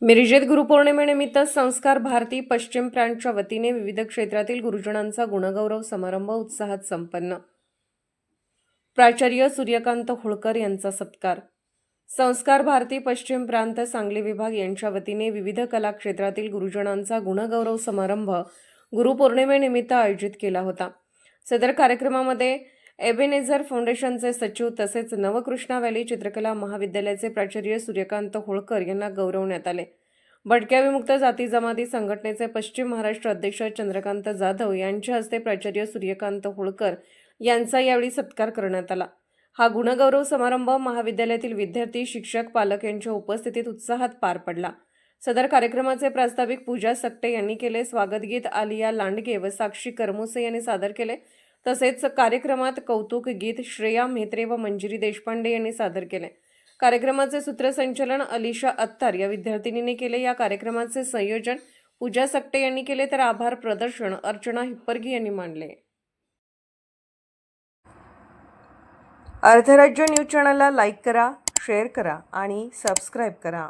मिरजेत गुरुपौर्णिमेनिमित्त संस्कार भारती पश्चिम प्रांतच्या वतीने विविध क्षेत्रातील गुरुजनांचा गुणगौरव समारंभ उत्साहात संपन्न. प्राचार्य सूर्यकांत होळकर यांचा सत्कार. संस्कार भारती पश्चिम प्रांत सांगली विभाग यांच्या वतीने विविध कला क्षेत्रातील गुरुजनांचा गुणगौरव समारंभ गुरुपौर्णिमेनिमित्त आयोजित केला होता. सदर कार्यक्रमामध्ये एबेनेझर फाउंडेशनचे सचिव तसेच नवकृष्णा व्हॅली चित्रकला महाविद्यालयाचे प्राचार्य सूर्यकांत होळकर यांना गौरवण्यात आले. भटक्या विमुक्त जाती जमाती संघटनेचे पश्चिम महाराष्ट्र अध्यक्ष चंद्रकांत जाधव यांच्या हस्ते प्राचार्य सूर्यकांत होळकर यांचा यावेळी सत्कार करण्यात आला. हा गुणगौरव समारंभ महाविद्यालयातील विद्यार्थी शिक्षक पालक यांच्या उपस्थितीत उत्साहात पार पडला. सदर कार्यक्रमाचे प्रास्ताविक पूजा सक्टे यांनी केले. स्वागतगीत आलिया लांडगे व साक्षी करमुसे यांनी सादर केले. तसेच कार्यक्रमात कौतुक गीत श्रेया म्हेत्रे व मंजिरी देशपांडे यांनी सादर केले. कार्यक्रमाचे सूत्रसंचलन अलिशा अत्तार या विद्यार्थिनीने केले. या कार्यक्रमाचे संयोजन पूजा सक्टे यांनी केले. तर आभार प्रदर्शन अर्चना हिप्परगी यांनी मांडले. अर्थराज्य न्यूज चॅनलला लाईक करा शेअर करा आणि सबस्क्राईब करा.